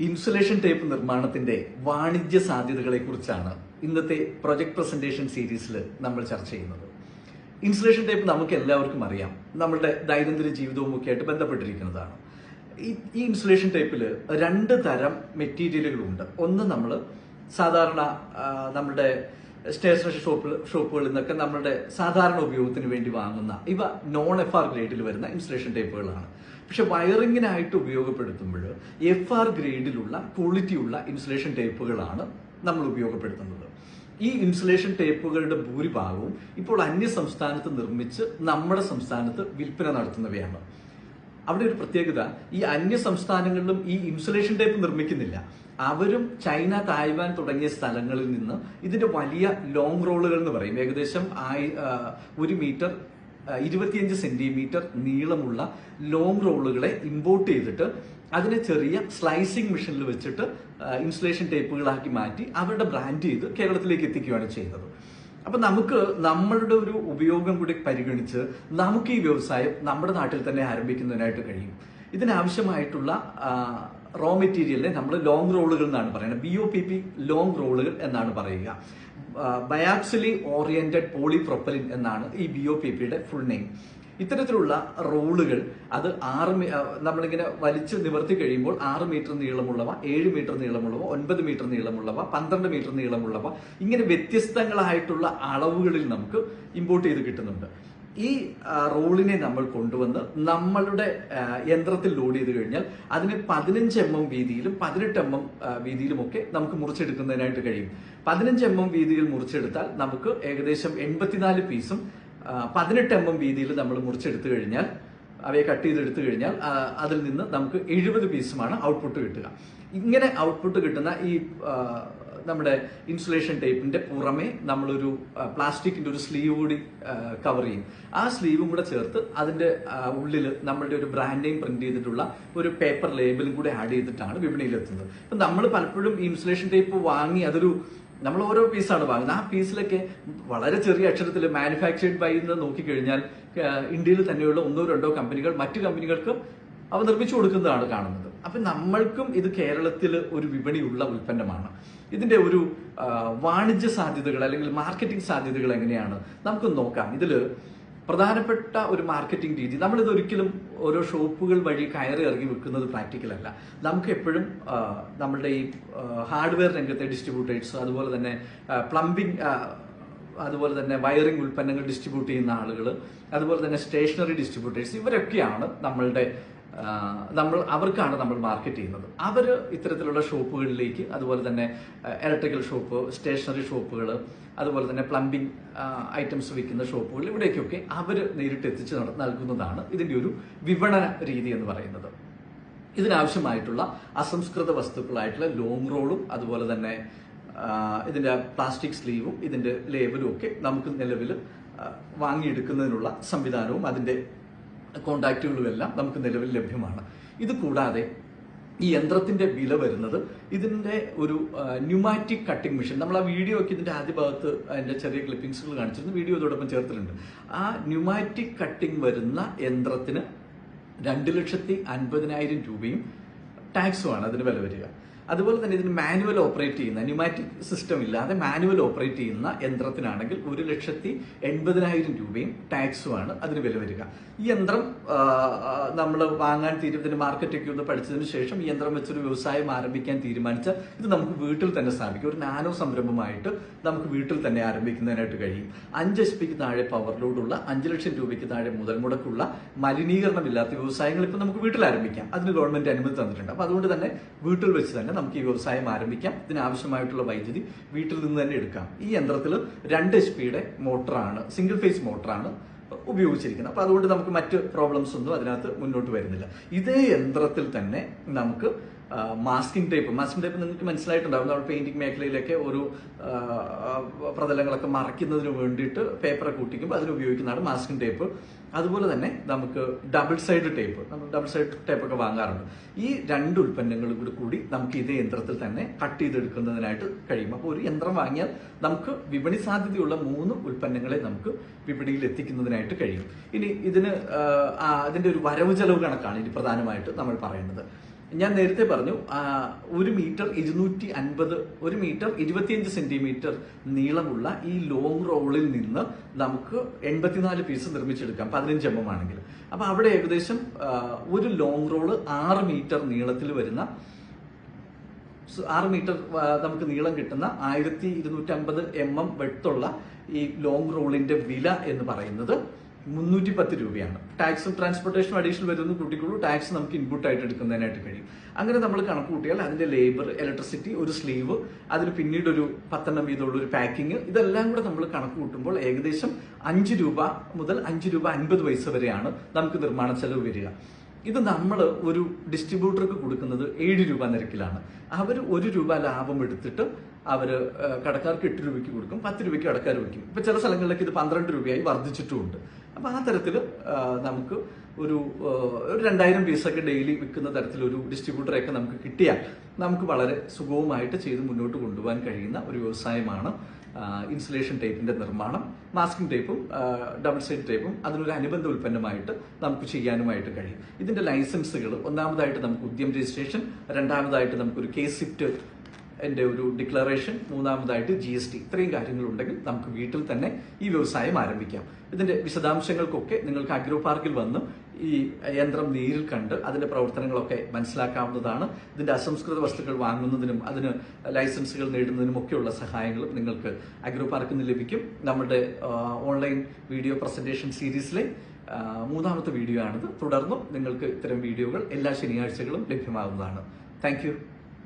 Insulation tape നിർമ്മാണത്തിന്റെ വാണിജ്യ സാധ്യതകളെ കുറിച്ചാണ് ഇന്നത്തെ പ്രൊജക്ട് പ്രസന്റേഷൻ സീരീസിൽ നമ്മൾ ചർച്ച ചെയ്യുന്നത്. ഇൻസുലേഷൻ ടേപ്പ് നമുക്ക് എല്ലാവർക്കും അറിയാം. നമ്മുടെ ദൈനംദിന ജീവിതവും ഒക്കെ ആയിട്ട് ബന്ധപ്പെട്ടിരിക്കുന്നതാണ്. ഈ ഇൻസുലേഷൻ ടേപ്പിൽ രണ്ട് തരം മെറ്റീരിയലുകളുണ്ട്. ഒന്ന് നമ്മൾ സാധാരണ നമ്മുടെ സ്റ്റേഷനറി ഷോപ്പ് ഷോപ്പുകളിൽ നിന്നൊക്കെ നമ്മുടെ സാധാരണ ഉപയോഗത്തിന് വേണ്ടി വാങ്ങുന്ന ഇവ നോൺ എഫ് ആർ ഗ്രേഡിൽ വരുന്ന ഇൻസുലേഷൻ ടേപ്പുകളാണ് പക്ഷെ വയറിങ്ങിനായിട്ട് ഉപയോഗപ്പെടുത്തുമ്പോൾ എഫ് ആർ ഗ്രേഡിലുള്ള ക്വാളിറ്റിയുള്ള ഇൻസുലേഷൻ ടേപ്പുകളാണ് നമ്മൾ ഉപയോഗപ്പെടുത്തുന്നത്. ഈ ഇൻസുലേഷൻ ടേപ്പുകളുടെ ഭൂരിഭാഗവും ഇപ്പോൾ അന്യ സംസ്ഥാനത്ത് നിർമ്മിച്ച് നമ്മുടെ സംസ്ഥാനത്ത് വിൽപ്പന നടത്തുന്നവയാണ്. അവിടെ ഒരു പ്രത്യേകത ഈ അന്യ സംസ്ഥാനങ്ങളിലും ഈ ഇൻസുലേഷൻ ടേപ്പ് നിർമ്മിക്കുന്നില്ല. അവരും ചൈന തായ്വാൻ തുടങ്ങിയ സ്ഥലങ്ങളിൽ നിന്ന് ഇതിന്റെ വലിയ ലോങ് റോളുകൾ എന്ന് പറയും. ഏകദേശം ഒരു മീറ്റർ ഇരുപത്തിയഞ്ച് സെന്റിമീറ്റർ നീളമുള്ള ലോങ് റോളുകളെ ഇമ്പോർട്ട് ചെയ്തിട്ട് അതിനെ ചെറിയ സ്ലൈസിംഗ് മെഷീനിൽ വെച്ചിട്ട് ഇൻസുലേഷൻ ടേപ്പുകളാക്കി മാറ്റി അവരുടെ ബ്രാൻഡ് ചെയ്ത് കേരളത്തിലേക്ക് എത്തിക്കുകയാണ് ചെയ്തത്. അപ്പൊ നമുക്ക് നമ്മളുടെ ഒരു ഉപയോഗം കൂടി പരിഗണിച്ച് നമുക്ക് ഈ വ്യവസായം നമ്മുടെ നാട്ടിൽ തന്നെ ആരംഭിക്കുന്നതിനായിട്ട് കഴിയും. ഇതിനാവശ്യമായിട്ടുള്ള റോ മെറ്റീരിയലിനെ നമ്മൾ ലോങ് റോളുകൾ എന്നാണ് പറയുന്നത്. B O P P long റോളുകൾ എന്നാണ് പറയുക. ബയാക്സിലി ഓറിയന്റഡ് പോളിപ്രൊപ്പലിൻ എന്നാണ് ഈ ബി ഒ പി പിയുടെ ഫുൾ നെയിം ഇത്തരത്തിലുള്ള റോളുകൾ അത് ആറ് നമ്മളിങ്ങനെ വലിച്ചു നിവർത്തി കഴിയുമ്പോൾ ആറ് മീറ്റർ നീളമുള്ളവ ഏഴ് മീറ്റർ നീളമുള്ളവ ഒൻപത് മീറ്റർ നീളമുള്ളവ പന്ത്രണ്ട് മീറ്റർ നീളമുള്ളവ ഇങ്ങനെ വ്യത്യസ്തങ്ങളായിട്ടുള്ള അളവുകളിൽ നമുക്ക് ഇമ്പോർട്ട് ചെയ്ത് കിട്ടുന്നുണ്ട്. ഈ റോളിനെ നമ്മൾ കൊണ്ടുവന്ന് നമ്മളുടെ യന്ത്രത്തിൽ ലോഡ് ചെയ്ത് കഴിഞ്ഞാൽ അതിന് പതിനഞ്ച് എം എം വീതിയിലും പതിനെട്ട് എം എം വീതിയിലുമൊക്കെ നമുക്ക് മുറിച്ചെടുക്കുന്നതിനായിട്ട് കഴിയും. പതിനഞ്ച് എം എം വീതിയിൽ മുറിച്ചെടുത്താൽ നമുക്ക് ഏകദേശം എൺപത്തിനാല് പീസും പതിനെട്ട് എം എം വീതിയിൽ നമ്മൾ മുറിച്ചെടുത്തു കഴിഞ്ഞാൽ അവയെ കട്ട് ചെയ്തെടുത്തു കഴിഞ്ഞാൽ അതിൽ നിന്ന് നമുക്ക് എഴുപത് പീസുമാണ് ഔട്ട്പുട്ട് കിട്ടുക. ഇങ്ങനെ ഔട്ട്പുട്ട് കിട്ടുന്ന ഈ നമ്മുടെ ഇൻസുലേഷൻ ടേപ്പിന്റെ പുറമെ നമ്മളൊരു പ്ലാസ്റ്റിക്കിന്റെ ഒരു സ്ലീവ് കൂടി കവർ ചെയ്യും. ആ സ്ലീവും കൂടെ ചേർത്ത് അതിന്റെ ഉള്ളിൽ നമ്മളുടെ ഒരു ബ്രാൻഡിങ് പ്രിന്റ് ചെയ്തിട്ടുള്ള ഒരു പേപ്പർ ലേബലും കൂടെ ആഡ് ചെയ്തിട്ടാണ് വിപണിയിൽ എത്തുന്നത് അപ്പൊ നമ്മൾ പലപ്പോഴും ഇൻസുലേഷൻ ടേപ്പ് വാങ്ങി അതൊരു നമ്മൾ ഓരോ പീസാണ് വാങ്ങുന്നത്. ആ പീസിലൊക്കെ വളരെ ചെറിയ അക്ഷരത്തിൽ മാനുഫാക്ചേർഡ് ബൈ എന്ന് നോക്കിക്കഴിഞ്ഞാൽ ഇന്ത്യയിൽ തന്നെയുള്ള ഒന്നോ രണ്ടോ കമ്പനികൾ മറ്റു കമ്പനികൾക്കും അവ നിർമ്മിച്ചു കൊടുക്കുന്നതാണ് കാണുന്നത്. അപ്പൊ നമ്മൾക്കും ഇത് കേരളത്തിൽ ഒരു വിപണിയുള്ള ഉൽപ്പന്നമാണ്. ഇതിന്റെ ഒരു വാണിജ്യ സാധ്യതകൾ അല്ലെങ്കിൽ മാർക്കറ്റിംഗ് സാധ്യതകൾ എങ്ങനെയാണ്? നമുക്ക് നോക്കാം. ഇതിൽ പ്രധാനപ്പെട്ട ഒരു മാർക്കറ്റിംഗ് രീതി നമ്മളിത് ഒരിക്കലും ഓരോ ഷോപ്പുകൾ വഴി കയറി ഇറങ്ങി വെക്കുന്നത് പ്രാക്ടിക്കൽ അല്ല. നമുക്ക് എപ്പോഴും നമ്മളുടെ ഈ ഹാർഡ്വെയർ രംഗത്തെ ഡിസ്ട്രിബ്യൂട്ടേഴ്സ് അതുപോലെ തന്നെ പ്ലംബിംഗ് അതുപോലെ തന്നെ വയറിംഗ് ഉൽപ്പന്നങ്ങൾ ഡിസ്ട്രിബ്യൂട്ട് ചെയ്യുന്ന ആളുകൾ അതുപോലെ തന്നെ സ്റ്റേഷനറി ഡിസ്ട്രിബ്യൂട്ടേഴ്സ് ഇവരൊക്കെയാണ് നമ്മളുടെ നമ്മൾ അവർക്കാണ് നമ്മൾ മാർക്കറ്റ് ചെയ്യുന്നത്. അവർ ഇത്തരത്തിലുള്ള ഷോപ്പുകളിലേക്ക് അതുപോലെ തന്നെ ഇലക്ട്രിക്കൽ ഷോപ്പ് സ്റ്റേഷനറി ഷോപ്പുകൾ അതുപോലെ തന്നെ പ്ലംബിംഗ് ഐറ്റംസ് വിൽക്കുന്ന ഷോപ്പുകൾ ഇവിടേക്കൊക്കെ അവർ നേരിട്ട് എത്തിച്ച് നൽകുന്നതാണ് ഇതിന്റെ ഒരു വിപണന രീതി എന്ന് പറയുന്നത്. ഇതിനാവശ്യമായിട്ടുള്ള അസംസ്കൃത വസ്തുക്കളായിട്ടുള്ള ലോങ് റോളും അതുപോലെ തന്നെ ഇതിന്റെ പ്ലാസ്റ്റിക് സ്ലീവും ഇതിന്റെ ലേബലും ഒക്കെ നമുക്ക് നിലവിൽ വാങ്ങിയെടുക്കുന്നതിനുള്ള സംവിധാനവും അതിന്റെ കോണ്ടാക്റ്റുകളും എല്ലാം നമുക്ക് നിലവിൽ ലഭ്യമാണ്. ഇത് കൂടാതെ ഈ യന്ത്രത്തിന്റെ വില വരുന്നത് ഇതിന്റെ ഒരു ന്യൂമാറ്റിക് കട്ടിംഗ് മെഷീൻ നമ്മൾ ആ വീഡിയോ ഒക്കെ ഇതിന്റെ ആദ്യ ഭാഗത്ത് അതിന്റെ ചെറിയ ക്ലിപ്പിംഗ്സുകൾ കാണിച്ചിരുന്നു. വീഡിയോ ഇതോടൊപ്പം ചേർത്തിട്ടുണ്ട്. ആ ന്യൂമാറ്റിക് കട്ടിംഗ് വരുന്ന യന്ത്രത്തിന് രണ്ട് ലക്ഷത്തി അൻപതിനായിരം രൂപയും ടാക്സുമാണ് അതിന് വില വരിക. അതുപോലെ തന്നെ ഇതിന് മാനുവൽ ഓപ്പറേറ്റ് ചെയ്യുന്ന ന്യൂമാറ്റിക് സിസ്റ്റം ഇല്ലാതെ മാനുവൽ ഓപ്പറേറ്റ് ചെയ്യുന്ന യന്ത്രത്തിനാണെങ്കിൽ ഒരു ലക്ഷത്തി എൺപതിനായിരം രൂപയും ടാക്സുമാണ് അതിന് വില വരിക. ഈ യന്ത്രം നമ്മൾ വാങ്ങാൻ തീരുമാനത്തിന് മാർക്കറ്റൊക്കെ ഒന്ന് പഠിച്ചതിന് ശേഷം ഈ യന്ത്രം വെച്ചൊരു വ്യവസായം ആരംഭിക്കാൻ തീരുമാനിച്ച ഇത് നമുക്ക് വീട്ടിൽ തന്നെ സ്ഥാപിക്കും. ഒരു നാനോ സംരംഭമായിട്ട് നമുക്ക് വീട്ടിൽ തന്നെ ആരംഭിക്കുന്നതിനായിട്ട് കഴിയും. അഞ്ച് എച്ച് പിക്ക് താഴെ പവർ ലോഡുള്ള അഞ്ച് ലക്ഷം രൂപയ്ക്ക് താഴെ മുതൽ മുടക്കുള്ള മലിനീകരണമില്ലാത്ത വ്യവസായങ്ങൾ ഇപ്പം നമുക്ക് വീട്ടിൽ ആരംഭിക്കാം. അതിന് ഗവൺമെന്റ് അനുമതി തന്നിട്ടുണ്ട്. അപ്പം അതുകൊണ്ട് തന്നെ വീട്ടിൽ വെച്ച് തന്നെ നമുക്ക് ഈ വ്യവസായം ആരംഭിക്കാം. ഇതിനാവശ്യമായിട്ടുള്ള വൈദ്യുതി വീട്ടിൽ നിന്ന് തന്നെ എടുക്കാം. ഈ യന്ത്രത്തിൽ രണ്ട് എച്ച് പിയുടെ മോട്ടറാണ് സിംഗിൾ ഫേസ് മോട്ടറാണ് ഉപയോഗിച്ചിരിക്കുന്നത്. അപ്പോൾ അതുകൊണ്ട് നമുക്ക് മറ്റ് പ്രോബ്ലംസ് ഒന്നും അതിനകത്ത് മുന്നോട്ട് വരുന്നില്ല. ഇതേ യന്ത്രത്തിൽ തന്നെ നമുക്ക് മാസ്കിംഗ് ടൈപ്പ് മാസ്കിംഗ് ടൈപ്പ് നിങ്ങൾക്ക് മനസ്സിലായിട്ടുണ്ടാവും. നമ്മൾ പെയിന്റിംഗ് മേഖലയിലൊക്കെ ഒരു പ്രതലങ്ങളൊക്കെ മറയ്ക്കുന്നതിന് വേണ്ടിയിട്ട് പേപ്പറെ കൂട്ടിക്കുമ്പോൾ അതിന് ഉപയോഗിക്കുന്നതാണ് മാസ്കിംഗ് ടേപ്പ് അതുപോലെ തന്നെ നമുക്ക് ഡബിൾ സൈഡ് ടേപ്പ് നമ്മൾ ഡബിൾ സൈഡ് ടേപ്പ് ഒക്കെ വാങ്ങാറുണ്ട്. ഈ രണ്ട് ഉൽപ്പന്നങ്ങളും കൂടി കൂടി നമുക്ക് ഇതേ യന്ത്രത്തിൽ തന്നെ കട്ട് ചെയ്തെടുക്കുന്നതിനായിട്ട് കഴിയും. അപ്പോൾ ഒരു യന്ത്രം വാങ്ങിയാൽ നമുക്ക് വിപണി സാധ്യതയുള്ള മൂന്ന് ഉൽപ്പന്നങ്ങളെ നമുക്ക് വിപണിയിൽ എത്തിക്കുന്നതിനായിട്ട് കഴിയും. ഇനി ഇതിന് അതിന്റെ ഒരു വരവ് ചെലവ് കണക്കാണ് ഇനി പ്രധാനമായിട്ട് നമ്മൾ പറയുന്നത്. ഞാൻ നേരത്തെ പറഞ്ഞു ഒരു മീറ്റർ ഇരുന്നൂറ്റി അൻപത് ഒരു മീറ്റർ ഇരുപത്തിയഞ്ച് സെന്റിമീറ്റർ നീളമുള്ള ഈ ലോങ് റോളിൽ നിന്ന് നമുക്ക് എൺപത്തിനാല് പീസ് നിർമ്മിച്ചെടുക്കാം പതിനഞ്ച് എം എം ആണെങ്കിൽ. അപ്പൊ അവിടെ ഏകദേശം ഒരു ലോങ് റോൾ ആറ് മീറ്റർ നീളത്തിൽ വരുന്ന ആറ് മീറ്റർ നമുക്ക് നീളം കിട്ടുന്ന ആയിരത്തി ഇരുന്നൂറ്റി അമ്പത് എം എം വെട്ടുള്ള ഈ ലോങ് റോളിന്റെ വില എന്ന് പറയുന്നത് മുന്നൂറ്റി പത്ത് രൂപയാണ് ടാക്സും ട്രാൻസ്പോർട്ടേഷനും അഡീഷണൽ വരുന്ന കൂട്ടിക്കുള്ളൂ. ടാക്സ് നമുക്ക് ഇൻപുട്ട് ആയിട്ട് എടുക്കുന്നതിനായിട്ട് കഴിയും. അങ്ങനെ നമ്മൾ കണക്ക് കൂട്ടിയാൽ അതിന്റെ ലേബർ ഇലക്ട്രിസിറ്റി ഒരു സ്ലീവ് അതിന് പിന്നീട് ഒരു പത്തെണ്ണം വീതമുള്ള ഒരു പാക്കിംഗ് ഇതെല്ലാം കൂടെ നമ്മൾ കണക്ക് കൂട്ടുമ്പോൾ ഏകദേശം അഞ്ച് രൂപ മുതൽ അഞ്ച് രൂപ അൻപത് പൈസ വരെയാണ് നമുക്ക് നിർമ്മാണ ചെലവ് വരിക. ഇത് നമ്മൾ ഒരു ഡിസ്ട്രിബ്യൂട്ടർക്ക് കൊടുക്കുന്നത് ഏഴ് രൂപ നിരക്കിലാണ്. അവർ ഒരു രൂപ ലാഭം എടുത്തിട്ട് അവർ കടക്കാർക്ക് എട്ട് രൂപയ്ക്ക് കൊടുക്കും പത്ത് രൂപയ്ക്ക് കടക്കാർ വയ്ക്കും. ഇപ്പം ചില സ്ഥലങ്ങളിലേക്ക് ഇത് പന്ത്രണ്ട് രൂപയായി വർദ്ധിച്ചിട്ടുമുണ്ട്. അപ്പൊ ആ തരത്തിൽ നമുക്ക് ഒരു ഒരു രണ്ടായിരം പീസൊക്കെ ഡെയിലി വിൽക്കുന്ന തരത്തിൽ ഒരു ഡിസ്ട്രിബ്യൂട്ടറെയൊക്കെ നമുക്ക് കിട്ടിയാൽ നമുക്ക് വളരെ സുഗമമായിട്ട് ചെയ്ത് മുന്നോട്ട് കൊണ്ടുപോകാൻ കഴിയുന്ന ഒരു വ്യവസായമാണ് ഇൻസുലേഷൻ ടേപ്പിന്റെ നിർമ്മാണം. മാസ്കിംഗ് ടേപ്പും ഡബിൾ സൈഡ് ടേപ്പും അതിനൊരു അനുബന്ധ ഉൽപ്പന്നമായിട്ട് നമുക്ക് ചെയ്യാനുമായിട്ട് കഴിയും. ഇതിന്റെ ലൈസൻസുകൾ ഒന്നാമതായിട്ട് നമുക്ക് ഉദ്യം രജിസ്ട്രേഷൻ രണ്ടാമതായിട്ട് നമുക്കൊരു കേസ് സിഫ്റ്റ് എന്റെ ഒരു ഡിക്ലറേഷൻ മൂന്നാമതായിട്ട് ജി എസ് ടി ഇത്രയും കാര്യങ്ങളുണ്ടെങ്കിൽ നമുക്ക് വീട്ടിൽ തന്നെ ഈ വ്യവസായം ആരംഭിക്കാം. ഇതിന്റെ വിശദാംശങ്ങൾക്കൊക്കെ നിങ്ങൾക്ക് അഗ്രോ പാർക്കിൽ വന്ന് ഈ യന്ത്രം നേരിൽ കണ്ട് അതിന്റെ പ്രവർത്തനങ്ങളൊക്കെ മനസ്സിലാക്കാവുന്നതാണ്. ഇതിന്റെ അസംസ്കൃത വസ്തുക്കൾ വാങ്ങുന്നതിനും അതിന് ലൈസൻസുകൾ നേടുന്നതിനും ഒക്കെയുള്ള സഹായങ്ങളും നിങ്ങൾക്ക് അഗ്രോ പാർക്കിൽ നിന്ന് ലഭിക്കും. നമ്മുടെ ഓൺലൈൻ വീഡിയോ പ്രസന്റേഷൻ സീരീസിലെ മൂന്നാമത്തെ വീഡിയോ ആണിത്. തുടർന്നും നിങ്ങൾക്ക് ഇത്തരം വീഡിയോകൾ എല്ലാ ശനിയാഴ്ചകളും ലഭ്യമാകുന്നതാണ്. താങ്ക്